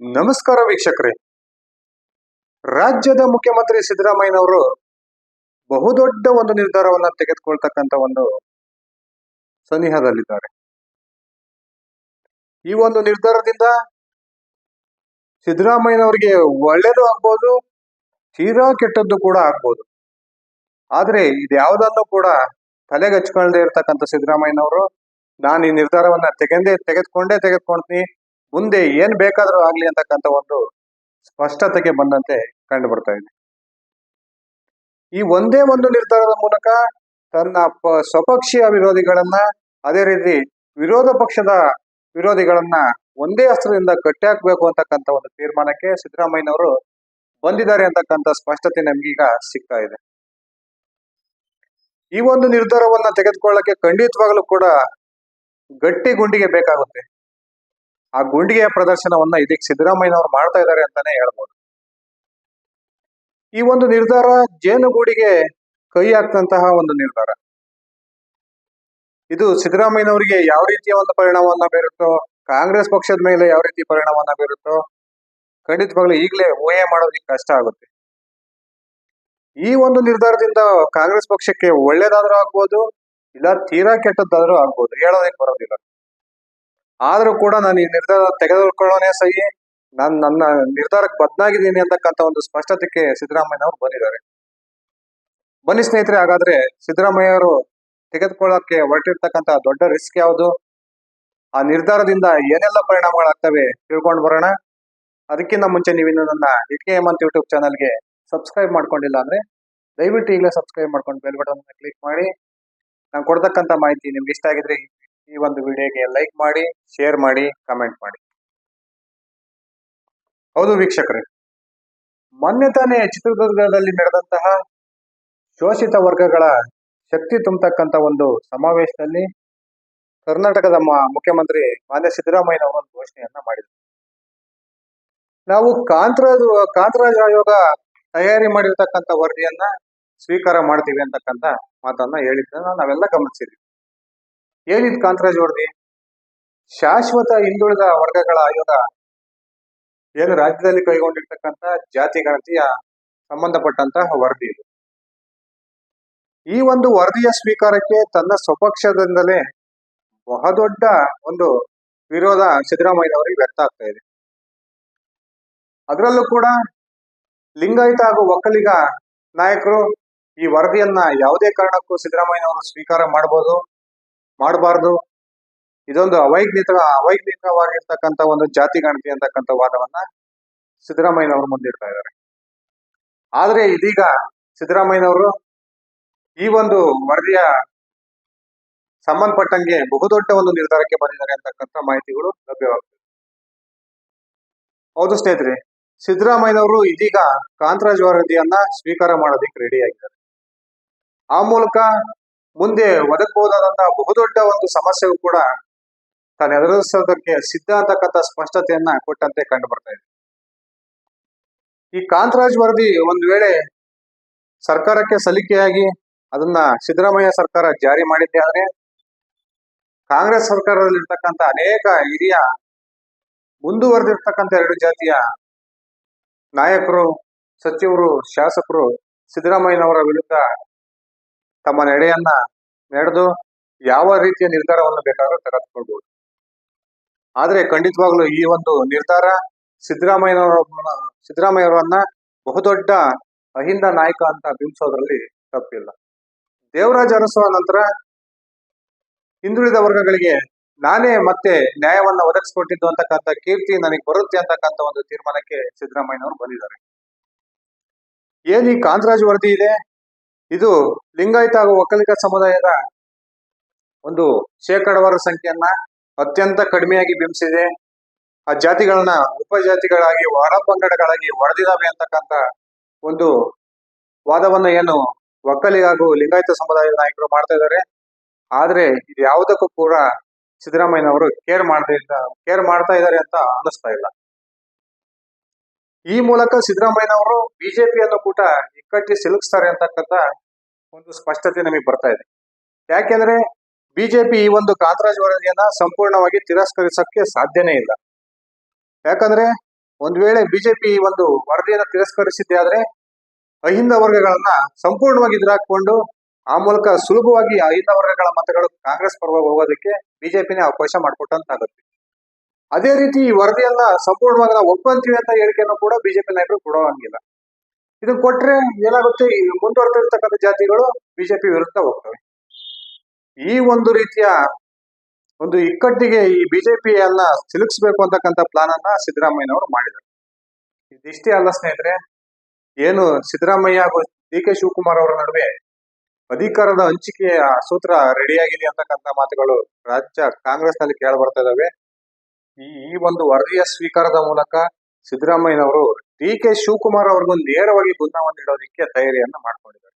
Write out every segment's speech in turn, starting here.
ನಮಸ್ಕಾರ ವೀಕ್ಷಕರೇ. ರಾಜ್ಯದ ಮುಖ್ಯಮಂತ್ರಿ ಸಿದ್ದರಾಮಯ್ಯನವರು ಬಹುದೊಡ್ಡ ಒಂದು ನಿರ್ಧಾರವನ್ನ ತೆಗೆದುಕೊಳ್ತಕ್ಕಂತ ಒಂದು ಸನಿಹದಲ್ಲಿದ್ದಾರೆ. ಈ ಒಂದು ನಿರ್ಧಾರದಿಂದ ಸಿದ್ದರಾಮಯ್ಯನವರಿಗೆ ಒಳ್ಳೇದು ಆಗ್ಬೋದು, ತೀರಾ ಕೆಟ್ಟದ್ದು ಕೂಡ ಆಗ್ಬೋದು. ಆದ್ರೆ ಇದ್ಯಾವುದನ್ನು ಕೂಡ ತಲೆಗೆ ಹಚ್ಕೊಳ್ಳದೆ ಇರ್ತಕ್ಕಂಥ ಸಿದ್ದರಾಮಯ್ಯನವರು, ನಾನು ಈ ನಿರ್ಧಾರವನ್ನ ತೆಗೆದೇ, ತೆಗೆದುಕೊಂಡೇ ತೆಗೆದುಕೊಳ್ತೀನಿ ಮುಂದೆ ಏನ್ ಬೇಕಾದರೂ ಆಗ್ಲಿ ಅಂತಕ್ಕಂಥ ಒಂದು ಸ್ಪಷ್ಟತೆಗೆ ಬಂದಂತೆ ಕಂಡು ಬರ್ತಾ ಇದೆ. ಈ ಒಂದೇ ಒಂದು ನಿರ್ಧಾರದ ಮೂಲಕ ತನ್ನ ಸ್ವಪಕ್ಷೀಯ ವಿರೋಧಿಗಳನ್ನ ಅದೇ ರೀತಿ ವಿರೋಧ ಪಕ್ಷದ ವಿರೋಧಿಗಳನ್ನ ಒಂದೇ ಅಸ್ತ್ರದಿಂದ ಕಟ್ಟಿ ಹಾಕ್ಬೇಕು ಅಂತಕ್ಕಂಥ ಒಂದು ತೀರ್ಮಾನಕ್ಕೆ ಸಿದ್ದರಾಮಯ್ಯನವರು ಬಂದಿದ್ದಾರೆ ಅಂತಕ್ಕಂಥ ಸ್ಪಷ್ಟತೆ ನಮ್ಗೀಗ ಸಿಗ್ತಾ ಇದೆ. ಈ ಒಂದು ನಿರ್ಧಾರವನ್ನ ತೆಗೆದುಕೊಳ್ಳಕ್ಕೆ ಖಂಡಿತವಾಗ್ಲೂ ಕೂಡ ಗಟ್ಟಿ ಗುಂಡಿಗೆ ಬೇಕಾಗುತ್ತೆ. ಆ ಗುಂಡಿಗೆಯ ಪ್ರದರ್ಶನವನ್ನ ಇದಕ್ಕೆ ಸಿದ್ದರಾಮಯ್ಯನವರು ಮಾಡ್ತಾ ಇದ್ದಾರೆ ಅಂತಾನೆ ಹೇಳ್ಬೋದು. ಈ ಒಂದು ನಿರ್ಧಾರ ಜೇನುಗೂಡಿಗೆ ಕೈ ಹಾಕ್ತಂತಹ ಒಂದು ನಿರ್ಧಾರ. ಇದು ಸಿದ್ದರಾಮಯ್ಯನವರಿಗೆ ಯಾವ ರೀತಿಯ ಒಂದು ಪರಿಣಾಮವನ್ನ ಬೀರುತ್ತೋ, ಕಾಂಗ್ರೆಸ್ ಪಕ್ಷದ ಮೇಲೆ ಯಾವ ರೀತಿ ಪರಿಣಾಮವನ್ನ ಬೀರುತ್ತೋ ಖಂಡಿತವಾಗ್ಲೂ ಈಗಲೇ ಊಹೆ ಮಾಡೋದಕ್ಕೆ ಕಷ್ಟ ಆಗುತ್ತೆ. ಈ ಒಂದು ನಿರ್ಧಾರದಿಂದ ಕಾಂಗ್ರೆಸ್ ಪಕ್ಷಕ್ಕೆ ಒಳ್ಳೇದಾದ್ರೂ ಆಗ್ಬೋದು, ಇಲ್ಲ ತೀರಾ ಕೆಟ್ಟದ್ದಾದ್ರೂ ಆಗ್ಬೋದು ಹೇಳೋದಕ್ಕೆ ಬರೋದಿಲ್ಲ. ಆದ್ರೂ ಕೂಡ ನಾನು ಈ ನಿರ್ಧಾರ ತೆಗೆದುಕೊಳ್ಳೋನೇ ಸಹಿ. ನಾನು, ನನ್ನ ನಿರ್ಧಾರಕ್ಕೆ ಬದ್ನಾಗಿದ್ದೀನಿ ಅಂತಕ್ಕಂಥ ಒಂದು ಸ್ಪಷ್ಟತೆಗೆ ಸಿದ್ದರಾಮಯ್ಯನವರು ಬಂದಿದ್ದಾರೆ. ಬನ್ನಿ ಸ್ನೇಹಿತರೆ, ಹಾಗಾದ್ರೆ ಸಿದ್ದರಾಮಯ್ಯ ಅವರು ತೆಗೆದುಕೊಳ್ಳೋಕೆ ಹೊರಟಿರ್ತಕ್ಕಂಥ ದೊಡ್ಡ ರಿಸ್ಕ್ ಯಾವುದು? ಆ ನಿರ್ಧಾರದಿಂದ ಏನೆಲ್ಲ ಪರಿಣಾಮಗಳಾಗ್ತವೆ ತಿಳ್ಕೊಂಡು ಬರೋಣ. ಅದಕ್ಕಿಂತ ಮುಂಚೆ ನೀವಿನ್ನು ನನ್ನ ಇಟ್ಕೆ ಹೇಮಂತ್ ಯೂಟ್ಯೂಬ್ ಚಾನಲ್ಗೆ ಸಬ್ಸ್ಕ್ರೈಬ್ ಮಾಡ್ಕೊಂಡಿಲ್ಲ ಅಂದ್ರೆ ದಯವಿಟ್ಟು ಈಗಲೇ ಸಬ್ಸ್ಕ್ರೈಬ್ ಮಾಡ್ಕೊಂಡು ಬೆಲ್ ಬಟನ್ ಕ್ಲಿಕ್ ಮಾಡಿ. ನಾನು ಕೊಡ್ತಕ್ಕಂಥ ಮಾಹಿತಿ ನಿಮ್ಗೆ ಇಷ್ಟ ಆಗಿದ್ರೆ ಈ- ಒಂದು ವಿಡಿಯೋಗೆ ಲೈಕ್ ಮಾಡಿ ಶೇರ್ ಮಾಡಿ ಕಮೆಂಟ್ ಮಾಡಿ. ಹೌದು ವೀಕ್ಷಕರೇ. ಮೊನ್ನೆ ತಾನೇ ಚಿತ್ರದುರ್ಗದಲ್ಲಿ ನಡೆದಂತಹ ಶೋಷಿತ ವರ್ಗಗಳ ಶಕ್ತಿ ತುಂಬತಕ್ಕಂತ ಒಂದು ಸಮಾವೇಶದಲ್ಲಿ ಕರ್ನಾಟಕದ ಮುಖ್ಯಮಂತ್ರಿ ಮಾನ್ಯ ಸಿದ್ದರಾಮಯ್ಯನವರು ಒಂದು ಘೋಷಣೆಯನ್ನ ಮಾಡಿದರು. ನಾವು ಕಾಂತರಾಜ್ ಕಾಂತರಾಜ್ ಆಯೋಗ ತಯಾರಿ ಮಾಡಿರ್ತಕ್ಕಂಥ ವರದಿಯನ್ನ ಸ್ವೀಕಾರ ಮಾಡ್ತೀವಿ ಅಂತಕ್ಕಂಥ ಮಾತನ್ನ ಹೇಳಿದ್ದನ್ನ ನಾವೆಲ್ಲ ಗಮನಿಸಿದ್ವಿ. ಏನಿದ್ ಕಾಂತರಾಜ್ ವರದಿ ಶಾಶ್ವತ ಹಿಂದುಳಿದ ವರ್ಗಗಳ ಆಯೋಗ ಏನು ರಾಜ್ಯದಲ್ಲಿ ಕೈಗೊಂಡಿರ್ತಕ್ಕಂಥ ಜಾತಿ ಗಣತಿಯ ಸಂಬಂಧಪಟ್ಟಂತಹ ವರದಿ ಇದು. ಈ ಒಂದು ವರದಿಯ ಸ್ವೀಕಾರಕ್ಕೆ ತನ್ನ ಸ್ವಪಕ್ಷದಿಂದಲೇ ಬಹುದೊಡ್ಡ ಒಂದು ವಿರೋಧ ಸಿದ್ದರಾಮಯ್ಯನವರಿಗೆ ವ್ಯಕ್ತ ಆಗ್ತಾ ಇದೆ. ಅದರಲ್ಲೂ ಕೂಡ ಲಿಂಗಾಯತ ಹಾಗೂ ಒಕ್ಕಲಿಗ ನಾಯಕರು ಈ ವರದಿಯನ್ನ ಯಾವುದೇ ಕಾರಣಕ್ಕೂ ಸಿದ್ದರಾಮಯ್ಯನವರು ಸ್ವೀಕಾರ ಮಾಡಬಹುದು. ಮಾಡಬಾರ್ದು. ಇದೊಂದು ಅವೈಜ್ಞಿತ ಅವೈಜ್ಞಿತವಾಗಿರ್ತಕ್ಕಂಥ ಒಂದು ಜಾತಿ ಗಣತಿ ಅಂತಕ್ಕಂಥ ವಾದವನ್ನ ಸಿದ್ದರಾಮಯ್ಯನವರು ಮುಂದಿಡ್ತಾ ಇದ್ದಾರೆ. ಆದರೆ ಇದೀಗ ಸಿದ್ದರಾಮಯ್ಯನವರು ಈ ಒಂದು ವರದಿಯ ಸಂಬಂಧಪಟ್ಟಂಗೆ ಬಹುದೊಡ್ಡ ಒಂದು ನಿರ್ಧಾರಕ್ಕೆ ಬಂದಿದ್ದಾರೆ ಅಂತಕ್ಕಂಥ ಮಾಹಿತಿಗಳು ಲಭ್ಯವಾಗ್ತದೆ. ಹೌದು ಸ್ನೇಹಿತರೆ, ಸಿದ್ದರಾಮಯ್ಯನವರು ಇದೀಗ ಕಾಂತರಾಜ್ ವರದಿಯನ್ನ ಸ್ವೀಕಾರ ಮಾಡೋದಕ್ಕೆ ರೆಡಿ ಆಗಿದ್ದಾರೆ. ಆ ಮೂಲಕ ಮುಂದೆ ಒದಗಬಹುದಾದಂತಹ ಬಹುದೊಡ್ಡ ಒಂದು ಸಮಸ್ಯೆಗೂ ಕೂಡ ತಾನು ಎದುರಿಸೋದಕ್ಕೆ ಸಿದ್ಧ ಅಂತಕ್ಕಂಥ ಸ್ಪಷ್ಟತೆಯನ್ನ ಕೊಟ್ಟಂತೆ ಕಂಡು ಬರ್ತಾ ಇದೆ. ಈ ಕಾಂತರಾಜ್ ವರದಿ ಒಂದು ವೇಳೆ ಸರ್ಕಾರಕ್ಕೆ ಸಲಿಕೆಯಾಗಿ ಅದನ್ನ ಸಿದ್ದರಾಮಯ್ಯ ಸರ್ಕಾರ ಜಾರಿ ಮಾಡಿದ್ದೆ ಆದ್ರೆ ಕಾಂಗ್ರೆಸ್ ಸರ್ಕಾರದಲ್ಲಿರ್ತಕ್ಕಂಥ ಅನೇಕ ಹಿರಿಯ ಮುಂದುವರೆದಿರ್ತಕ್ಕಂಥ ಎರಡು ಜಾತಿಯ ನಾಯಕರು, ಸಚಿವರು, ಶಾಸಕರು ಸಿದ್ದರಾಮಯ್ಯನವರ ವಿರುದ್ಧ ತಮ್ಮ ನಡೆಯನ್ನ ನಡೆದು ಯಾವ ರೀತಿಯ ನಿರ್ಧಾರವನ್ನು ಬೇಕಾದ್ರೂ ತೆಗೆದುಕೊಳ್ಬಹುದು. ಆದ್ರೆ ಖಂಡಿತವಾಗ್ಲೂ ಈ ಒಂದು ನಿರ್ಧಾರ ಸಿದ್ದರಾಮಯ್ಯನವರ ಸಿದ್ದರಾಮಯ್ಯವರನ್ನ ಬಹುದೊಡ್ಡ ಅಹಿಂದ ನಾಯಕ ಅಂತ ಬಿಂಬಿಸೋದ್ರಲ್ಲಿ ತಪ್ಪಿಲ್ಲ. ದೇವರಾಜ ಅರಸುವ ನಂತರ ಹಿಂದುಳಿದ ವರ್ಗಗಳಿಗೆ ನಾನೇ ಮತ್ತೆ ನ್ಯಾಯವನ್ನ ಒದಗಿಸ್ಕೊಟ್ಟಿದ್ದು ಅಂತಕ್ಕಂಥ ಕೀರ್ತಿ ನನಗೆ ಬರುತ್ತೆ ಅಂತಕ್ಕಂಥ ಒಂದು ತೀರ್ಮಾನಕ್ಕೆ ಸಿದ್ದರಾಮಯ್ಯನವರು ಬಂದಿದ್ದಾರೆ. ಏನ್ ಈ ಕಾಂತರಾಜ್ ವರದಿ ಇದೆ? ಇದು ಲಿಂಗಾಯತ ಹಾಗೂ ಒಕ್ಕಲಿಗ ಸಮುದಾಯದ ಒಂದು ಶೇಕಡವಾರು ಸಂಖ್ಯೆಯನ್ನ ಅತ್ಯಂತ ಕಡಿಮೆಯಾಗಿ ಬಿಂಬಿಸಿದೆ. ಆ ಜಾತಿಗಳನ್ನ ಉಪಜಾತಿಗಳಾಗಿ ಒಳಪಂಗಡಗಳಾಗಿ ಒಡೆದಿದ್ದಾವೆ ಅಂತಕ್ಕಂತ ಒಂದು ವಾದವನ್ನ ಏನು ಒಕ್ಕಲಿಗ ಹಾಗೂ ಲಿಂಗಾಯತ ಸಮುದಾಯದ ನಾಯಕರು ಮಾಡ್ತಾ ಇದ್ದಾರೆ. ಆದ್ರೆ ಇದು ಯಾವುದಕ್ಕೂ ಕೂಡ ಸಿದ್ದರಾಮಯ್ಯನವರು ಕೇರ್ ಮಾಡದೇ ಕೇರ್ ಮಾಡ್ತಾ ಇದ್ದಾರೆ ಅಂತ ಅನ್ನಿಸ್ತಾ ಇಲ್ಲ. ಈ ಮೂಲಕ ಸಿದ್ದರಾಮಯ್ಯನವರು ಬಿಜೆಪಿಯನ್ನು ಕೂಡ ಇಕ್ಕಟ್ಟಿ ಸಿಲುಕಿಸ್ತಾರೆ ಅಂತಕ್ಕಂಥ ಒಂದು ಸ್ಪಷ್ಟತೆ ನಮಗೆ ಬರ್ತಾ ಇದೆ. ಯಾಕೆಂದ್ರೆ ಬಿಜೆಪಿ ಈ ಒಂದು ಕಾಂತರಾಜ್ ವರದಿಯನ್ನ ಸಂಪೂರ್ಣವಾಗಿ ತಿರಸ್ಕರಿಸಕ್ಕೆ ಸಾಧ್ಯನೇ ಇಲ್ಲ. ಯಾಕಂದ್ರೆ ಒಂದ್ ವೇಳೆ ಬಿಜೆಪಿ ಈ ಒಂದು ವರದಿಯನ್ನ ತಿರಸ್ಕರಿಸಿದ್ದೆ ಆದ್ರೆ ಅಹಿಂದ ವರ್ಗಗಳನ್ನ ಸಂಪೂರ್ಣವಾಗಿ ಎದುರಾಕೊಂಡು ಆ ಮೂಲಕ ಸುಲಭವಾಗಿ ಅಹಿಂದ ವರ್ಗಗಳ ಮತಗಳು ಕಾಂಗ್ರೆಸ್ ಪರವಾಗಿ ಹೋಗೋದಕ್ಕೆ ಬಿಜೆಪಿನೇ ಅವಕಾಶ ಮಾಡಿಕೊಟ್ಟಂತಾಗುತ್ತೆ. ಅದೇ ರೀತಿ ಈ ವರದಿಯನ್ನ ಸಂಪೂರ್ಣವಾಗಿ ನಾವು ಒಪ್ಪಂತೀವಿ ಅಂತ ಹೇಳಿಕೆಯನ್ನು ಕೂಡ ಬಿಜೆಪಿ ನಾಯಕರು ಕೊಡೋ ಹಂಗಿಲ್ಲ. ಇದನ್ನ ಕೊಟ್ರೆ ಏನಾಗುತ್ತೆ? ಮುಂದುವರೆದಿರ್ತಕ್ಕಂಥ ಜಾತಿಗಳು ಬಿಜೆಪಿ ವಿರುದ್ಧ ಹೋಗ್ತವೆ. ಈ ಒಂದು ರೀತಿಯ ಒಂದು ಇಕ್ಕಟ್ಟಿಗೆ ಈ ಬಿಜೆಪಿ ಎಲ್ಲ ಸಿಲುಕಿಸ್ಬೇಕು ಅಂತಕ್ಕಂಥ ಪ್ಲಾನ್ ಅನ್ನ ಸಿದ್ದರಾಮಯ್ಯನವರು ಮಾಡಿದ್ದಾರೆ. ಇದಿಷ್ಟೇ ಅಲ್ಲ ಸ್ನೇಹಿತರೆ, ಏನು ಸಿದ್ದರಾಮಯ್ಯ ಹಾಗೂ ಡಿ ಕೆ ಶಿವಕುಮಾರ್ ಅವರ ನಡುವೆ ಅಧಿಕಾರದ ಹಂಚಿಕೆಯ ಸೂತ್ರ ರೆಡಿಯಾಗಿದೆ ಅಂತಕ್ಕಂಥ ಮಾತುಗಳು ರಾಜ್ಯ ಕಾಂಗ್ರೆಸ್ನಲ್ಲಿ ಕೇಳ ಬರ್ತಾ ಇದಾವೆ. ಈ ಈ ಒಂದು ವರದಿಯ ಸ್ವೀಕಾರದ ಮೂಲಕ ಸಿದ್ದರಾಮಯ್ಯನವರು ಡಿ ಕೆ ಶಿವಕುಮಾರ್ ಅವ್ರಿಗೂ ನೇರವಾಗಿ ಗುನ್ನವನ್ನು ನೀಡೋದಕ್ಕೆ ತಯಾರಿಯನ್ನ ಮಾಡ್ಕೊಂಡಿದ್ದಾರೆ.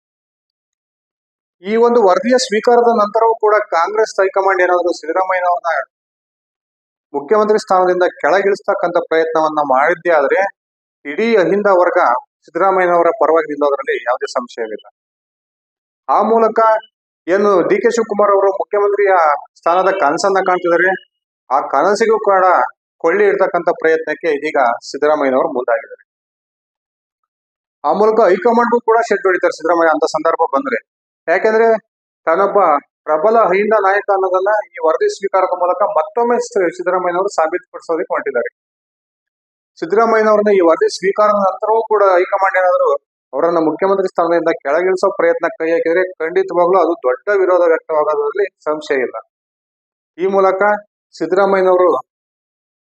ಈ ಒಂದು ವರದಿಯ ಸ್ವೀಕಾರದ ನಂತರವೂ ಕೂಡ ಕಾಂಗ್ರೆಸ್ ಹೈಕಮಾಂಡ್ ಏನಾದರೂ ಸಿದ್ದರಾಮಯ್ಯನವರನ್ನ ಮುಖ್ಯಮಂತ್ರಿ ಸ್ಥಾನದಿಂದ ಕೆಳಗಿಳಿಸ್ತಕ್ಕಂಥ ಪ್ರಯತ್ನವನ್ನ ಮಾಡಿದ್ದೇ ಆದ್ರೆ ಇಡೀ ಅಹಿಂದ ವರ್ಗ ಸಿದ್ದರಾಮಯ್ಯನವರ ಪರವಾಗಿ ನಿಲ್ಲೋದ್ರಲ್ಲಿ ಯಾವುದೇ ಸಂಶಯವಿಲ್ಲ. ಆ ಮೂಲಕ ಏನು ಡಿ ಕೆ ಶಿವಕುಮಾರ್ ಅವರು ಮುಖ್ಯಮಂತ್ರಿಯ ಸ್ಥಾನದ ಕನಸನ್ನ ಕಾಣ್ತಿದ್ದಾರೆ. ಆ ಕನಸಿಗೂ ಕೂಡ ಕೊಳ್ಳಿ ಇಡ್ತಕ್ಕಂಥ ಪ್ರಯತ್ನಕ್ಕೆ ಇದೀಗ ಸಿದ್ದರಾಮಯ್ಯನವರು ಮುಂದಾಗಿದ್ದಾರೆ. ಆ ಮೂಲಕ ಹೈಕಮಾಂಡ್ಗೂ ಕೂಡ ಶೆಡ್ ಹೊಡಿತಾರೆ ಸಿದ್ದರಾಮಯ್ಯ ಅಂತ ಸಂದರ್ಭ ಬಂದ್ರೆ. ಯಾಕೆಂದ್ರೆ ತಾನೊಬ್ಬ ಪ್ರಬಲ ಹೈಂದ ನಾಯಕ ಅನ್ನೋದನ್ನ ಈ ವರದಿ ಸ್ವೀಕಾರದ ಮೂಲಕ ಮತ್ತೊಮ್ಮೆ ಸಿದ್ದರಾಮಯ್ಯನವರು ಸಾಬೀತುಪಡಿಸೋದಕ್ಕೆ ಹೊಂಟಿದ್ದಾರೆ ಸಿದ್ದರಾಮಯ್ಯನವ್ರನ್ನ ಈ ವರದಿ ಸ್ವೀಕಾರದ ನಂತರವೂ ಕೂಡ ಹೈಕಮಾಂಡ್ ಏನಾದರೂ ಅವರನ್ನ ಮುಖ್ಯಮಂತ್ರಿ ಸ್ಥಾನದಿಂದ ಕೆಳಗಿಳಿಸೋ ಪ್ರಯತ್ನ ಕೈ ಹಾಕಿದ್ರೆ ಖಂಡಿತವಾಗ್ಲೂ ಅದು ದೊಡ್ಡ ವಿರೋಧ ವ್ಯಕ್ತವಾಗೋದ್ರಲ್ಲಿ ಸಂಶಯ ಇಲ್ಲ. ಈ ಮೂಲಕ ಸಿದ್ದರಾಮಯ್ಯನವರು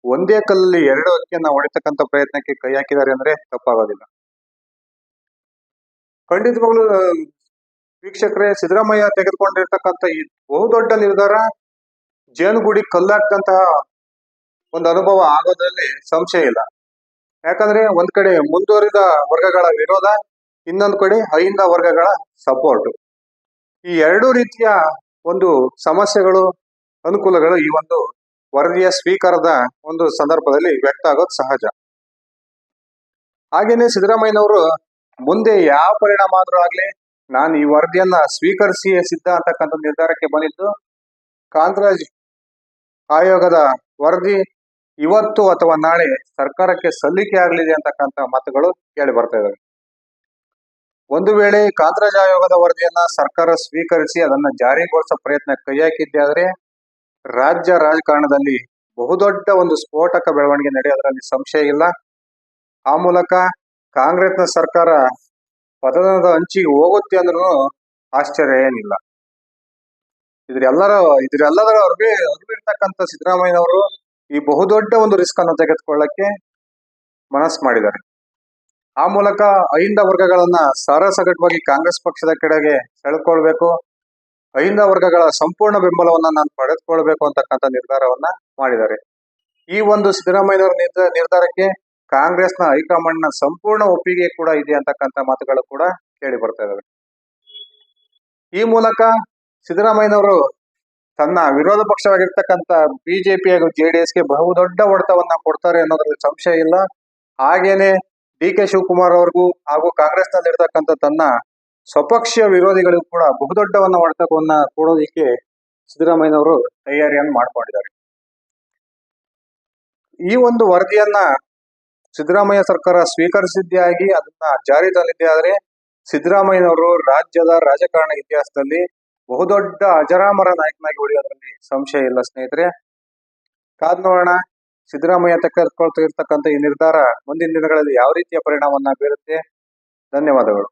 ಒಂದೇ ಕಲ್ಲಲ್ಲಿ ಎರಡು ಅಕ್ಕಿಯನ್ನ ಹೊಡಿತಕ್ಕಂಥ ಪ್ರಯತ್ನಕ್ಕೆ ಕೈ ಹಾಕಿದ್ದಾರೆ ಅಂದ್ರೆ ತಪ್ಪಾಗೋದಿಲ್ಲ. ಖಂಡಿತವಾಗ್ಲು ವೀಕ್ಷಕರೇ, ಸಿದ್ದರಾಮಯ್ಯ ತೆಗೆದುಕೊಂಡಿರ್ತಕ್ಕಂಥ ಈ ಬಹುದೊಡ್ಡ ನಿರ್ಧಾರ ಜೇನುಗೂಡಿ ಕಲ್ಲಾಕ್ತಂತಹ ಒಂದು ಅನುಭವ ಆಗೋದ್ರಲ್ಲಿ ಸಂಶಯ ಇಲ್ಲ. ಯಾಕಂದ್ರೆ ಒಂದ್ ಕಡೆ ಮುಂದುವರಿದ ವರ್ಗಗಳ ವಿರೋಧ, ಇನ್ನೊಂದು ಕಡೆ ಅಹಿಂದ ವರ್ಗಗಳ ಸಪೋರ್ಟ್ ಈ ಎರಡು ರೀತಿಯ ಒಂದು ಸಮಸ್ಯೆಗಳು, ಅನುಕೂಲಗಳು ಈ ಒಂದು ವರದಿಯ ಸ್ವೀಕಾರದ ಒಂದು ಸಂದರ್ಭದಲ್ಲಿ ವ್ಯಕ್ತ ಆಗೋದು ಸಹಜ. ಹಾಗೇನೆ ಸಿದ್ದರಾಮಯ್ಯನವರು, ಮುಂದೆ ಯಾವ ಪರಿಣಾಮ ಆದ್ರೂ ಆಗ್ಲಿ, ನಾನು ಈ ವರದಿಯನ್ನ ಸ್ವೀಕರಿಸಿ ಸಿದ್ಧ ಅಂತಕ್ಕಂಥ ನಿರ್ಧಾರಕ್ಕೆ ಬಂದಿದ್ದು, ಕಾಂತರಾಜ್ ಆಯೋಗದ ವರದಿ ಇವತ್ತು ಅಥವಾ ನಾಳೆ ಸರ್ಕಾರಕ್ಕೆ ಸಲ್ಲಿಕೆ ಆಗಲಿದೆ ಅಂತಕ್ಕಂಥ ಮಾತುಗಳು ಕೇಳಿ ಬರ್ತಾ ಇದ್ದಾವೆ ಒಂದು ವೇಳೆ ಕಾಂತರಾಜ್ ಆಯೋಗದ ವರದಿಯನ್ನ ಸರ್ಕಾರ ಸ್ವೀಕರಿಸಿ ಅದನ್ನ ಜಾರಿಗೊಳಿಸೋ ಪ್ರಯತ್ನ ಕೈ ಹಾಕಿದ್ದೆ ಆದ್ರೆ ರಾಜ್ಯ ರಾಜಕಾರಣದಲ್ಲಿ ಬಹುದೊಡ್ಡ ಒಂದು ಸ್ಫೋಟಕ ಬೆಳವಣಿಗೆ ನಡೆಯೋದ್ರಲ್ಲಿ ಸಂಶಯ ಇಲ್ಲ. ಆ ಮೂಲಕ ಕಾಂಗ್ರೆಸ್ನ ಸರ್ಕಾರ ಪದನದ ಅಂಚಿಗೆ ಹೋಗುತ್ತೆ ಅಂದ್ರೂ ಆಶ್ಚರ್ಯ ಏನಿಲ್ಲ. ಇದ್ರೆಲ್ಲರ ಇದ್ರೆಲ್ಲದರ ಅವ್ರಿಗೆ ಅರ್ಬಿರ್ತಕ್ಕಂಥ ಸಿದ್ದರಾಮಯ್ಯನವರು ಈ ಬಹುದೊಡ್ಡ ಒಂದು ರಿಸ್ಕ್ ಅನ್ನು ತೆಗೆದುಕೊಳ್ಳಕ್ಕೆ ಮನಸ್ಸು ಮಾಡಿದ್ದಾರೆ. ಆ ಮೂಲಕ ಅಹಿಂದ ವರ್ಗಗಳನ್ನ ಸಾರಸಗಟವಾಗಿ ಕಾಂಗ್ರೆಸ್ ಪಕ್ಷದ ಕಡೆಗೆ ಸೆಳೆಕೊಳ್ಬೇಕು ಅಹಿಂದ ವರ್ಗಗಳ ಸಂಪೂರ್ಣ ಬೆಂಬಲವನ್ನ ನಾನು ಪಡೆದುಕೊಳ್ಬೇಕು ಅಂತಕ್ಕಂಥ ನಿರ್ಧಾರವನ್ನ ಮಾಡಿದ್ದಾರೆ. ಈ ಒಂದು ಸಿದ್ದರಾಮಯ್ಯನವರ ನಿರ್ಧಾರ, ನಿರ್ಧಾರಕ್ಕೆ ಕಾಂಗ್ರೆಸ್ನ ಹೈಕಮಾಂಡ್ನ ಸಂಪೂರ್ಣ ಒಪ್ಪಿಗೆ ಕೂಡ ಇದೆ ಅಂತಕ್ಕಂಥ ಮಾತುಗಳು ಕೂಡ ಕೇಳಿ ಬರ್ತಾ ಇದಾವೆ. ಈ ಮೂಲಕ ಸಿದ್ದರಾಮಯ್ಯನವರು ತನ್ನ ವಿರೋಧ ಪಕ್ಷವಾಗಿರ್ತಕ್ಕಂಥ ಬಿಜೆಪಿ ಹಾಗೂ ಜೆಡಿಎಸ್ಗೆ ಬಹುದೊಡ್ಡ ಹೊಡೆತವನ್ನ ಕೊಡ್ತಾರೆ ಅನ್ನೋದ್ರಲ್ಲಿ ಸಂಶಯ ಇಲ್ಲ. ಹಾಗೇನೆ ಡಿ ಕೆ ಶಿವಕುಮಾರ್ ಅವ್ರಿಗೂ ಹಾಗೂ ಕಾಂಗ್ರೆಸ್ನಲ್ಲಿರ್ತಕ್ಕಂಥ ತನ್ನ ಸ್ವಪಕ್ಷೀಯ ವಿರೋಧಿಗಳಿಗೂ ಕೂಡ ಬಹುದೊಡ್ಡವನ್ನ ಹೊಡೆತವನ್ನ ಕೊಡೋದಿಕ್ಕೆ ಸಿದ್ದರಾಮಯ್ಯನವರು ತಯಾರಿಯನ್ನು ಮಾಡ್ಕೊಂಡಿದ್ದಾರೆ. ಈ ಒಂದು ವರದಿಯನ್ನ ಸಿದ್ದರಾಮಯ್ಯ ಸರ್ಕಾರ ಸ್ವೀಕರಿಸಿದ್ದೇ ಆಗಿ ಅದನ್ನ ಜಾರಿ ತಂದಿದ್ದೇ ಆದ್ರೆ ಸಿದ್ದರಾಮಯ್ಯನವರು ರಾಜ್ಯದ ರಾಜಕಾರಣ ಇತಿಹಾಸದಲ್ಲಿ ಬಹುದೊಡ್ಡ ಅಜರಾಮರ ನಾಯಕನಾಗಿ ಉಳಿಯೋದ್ರಲ್ಲಿ ಸಂಶಯ ಇಲ್ಲ ಸ್ನೇಹಿತರೆ. ಕಾದ್ ನೋಡೋಣ ಸಿದ್ದರಾಮಯ್ಯ ಇರ್ತಕ್ಕಂಥ ಈ ನಿರ್ಧಾರ ಮುಂದಿನ ದಿನಗಳಲ್ಲಿ ಯಾವ ರೀತಿಯ ಪರಿಣಾಮವನ್ನ ಬೀರುತ್ತೆ? ಧನ್ಯವಾದಗಳು.